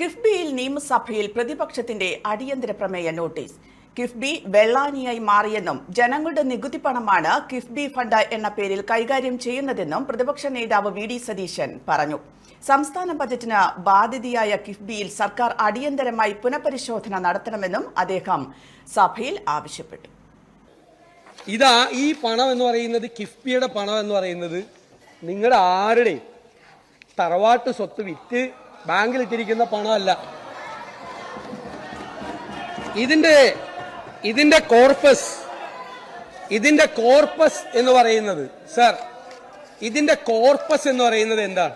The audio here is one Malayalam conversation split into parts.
കിഫ്ബിയിൽ നിയമസഭയിൽ പ്രതിപക്ഷത്തിന്റെ അടിയന്തര പ്രമേയ നോട്ടീസ്. കിഫ്ബി വെള്ളാനിയായി മാറിയെന്നും ജനങ്ങളുടെ നികുതി പണമാണ് കിഫ്ബി ഫണ്ട് എന്ന പേരിൽ കൈകാര്യം ചെയ്യുന്നതെന്നും പ്രതിപക്ഷ നേതാവ് വി ഡി സതീശൻ പറഞ്ഞു. സംസ്ഥാന ബജറ്റിന് ബാധിതയായ കിഫ്ബിയിൽ സർക്കാർ അടിയന്തരമായി പുനഃപരിശോധന നടത്തണമെന്നും അദ്ദേഹം സഭയിൽ ആവശ്യപ്പെട്ടു. ഇതാ ഈ പണം എന്ന് പറയുന്നത് കിഫ്ബിയുടെ പണം എന്ന് പറയുന്നത് നിങ്ങളുടെ ആരുടെയും തറവാട്ട് സ്വത്ത് വിറ്റ് ബാങ്കിൽ ഇട്ടിരിക്കുന്ന പണമല്ല. ഇതിന്റെ ഇതിന്റെ കോർപ്പസ് ഇതിന്റെ കോർപ്പസ് എന്ന് പറയുന്നത് സർ ഇതിന്റെ കോർപ്പസ് എന്ന് പറയുന്നത് എന്താണ്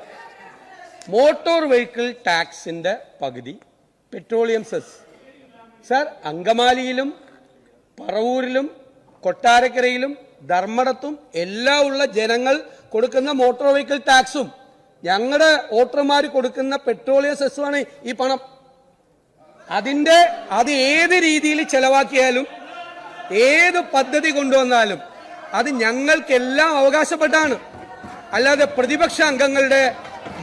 മോട്ടോർ വെഹിക്കിൾ ടാക്സിന്റെ പകുതി പെട്രോളിയം സെസ്. സർ അങ്കമാലിയിലും പറവൂരിലും കൊട്ടാരക്കരയിലും ധർമ്മടത്തും എല്ലാം ഉള്ള ജനങ്ങൾ കൊടുക്കുന്ന മോട്ടോർ വെഹിക്കിൾ ടാക്സും. ഞങ്ങളുടെ വോട്ടർമാർ കൊടുക്കുന്ന പെട്രോളിയം സെസ്സുമാണ് ഈ പണം. അതിന്റെ അത് ഏത് രീതിയിൽ ചെലവാക്കിയാലും ഏത് പദ്ധതി കൊണ്ടുവന്നാലും അത് ഞങ്ങൾക്കെല്ലാം അവകാശപ്പെട്ടാണ്. അല്ലാതെ പ്രതിപക്ഷ അംഗങ്ങളുടെ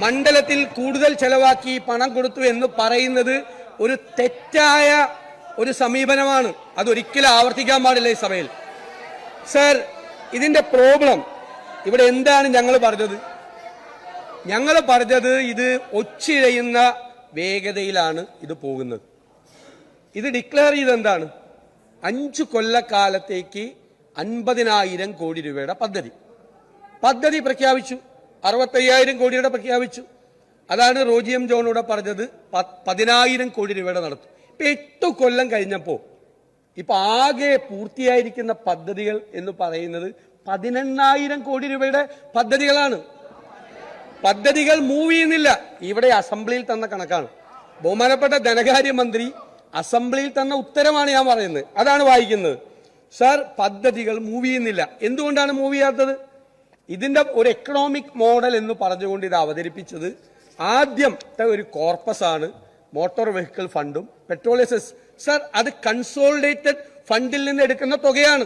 മണ്ഡലത്തിൽ കൂടുതൽ ചെലവാക്കി പണം കൊടുത്തു എന്ന് പറയുന്നത് ഒരു തെറ്റായ ഒരു സമീപനമാണ്. അതൊരിക്കലും ആവർത്തിക്കാൻ പാടില്ല ഈ സഭയിൽ. സർ ഇതിന്റെ പ്രോബ്ലം ഇവിടെ എന്താണ് ഞങ്ങൾ പറഞ്ഞത്? ഞങ്ങൾ പറഞ്ഞത് ഇത് ഒച്ചിഴയുന്ന വേഗതയിലാണ് ഇത് പോകുന്നത്. ഇത് ഡിക്ലെയർ ചെയ്ത് എന്താണ്? അഞ്ചു കൊല്ലക്കാലത്തേക്ക് അൻപതിനായിരം കോടി രൂപയുടെ പദ്ധതി. പദ്ധതി പ്രഖ്യാപിച്ചു. അറുപത്തയ്യായിരം കോടിയുടെ പ്രഖ്യാപിച്ചു. അതാണ് റോജിയം ജോണൂടെ പറഞ്ഞത് പ- പതിനായിരം കോടി രൂപയുടെ നടത്തും. ഇപ്പൊ എട്ട് കൊല്ലം കഴിഞ്ഞപ്പോ ഇപ്പൊ ആകെ പൂർത്തിയായിരിക്കുന്ന പദ്ധതികൾ എന്ന് പറയുന്നത് പതിനെണ്ണായിരം കോടി രൂപയുടെ പദ്ധതികളാണ്. പദ്ധതികൾ മൂവ് ചെയ്യുന്നില്ല. ഇവിടെ അസംബ്ലിയിൽ തന്ന കണക്കാണ്. ബഹുമാനപ്പെട്ട ധനകാര്യമന്ത്രി അസംബ്ലിയിൽ തന്ന ഉത്തരമാണ് ഞാൻ പറയുന്നത്. അതാണ് വായിക്കുന്നത്. സാർ പദ്ധതികൾ മൂവ് ചെയ്യുന്നില്ല. എന്തുകൊണ്ടാണ് മൂവ് ചെയ്യാത്തത്? ഇതിന്റെ ഒരു എക്കണോമിക് മോഡൽ എന്ന് പറഞ്ഞുകൊണ്ട് ഇത് അവതരിപ്പിച്ചത് ആദ്യത്തെ ഒരു കോർപ്പസ് ആണ് മോട്ടോർ വെഹിക്കിൾ ഫണ്ടും പെട്രോളിയസസ് സർ അത് കൺസോളിഡേറ്റഡ് ഫണ്ടിൽ നിന്ന് എടുക്കുന്ന തുകയാണ്.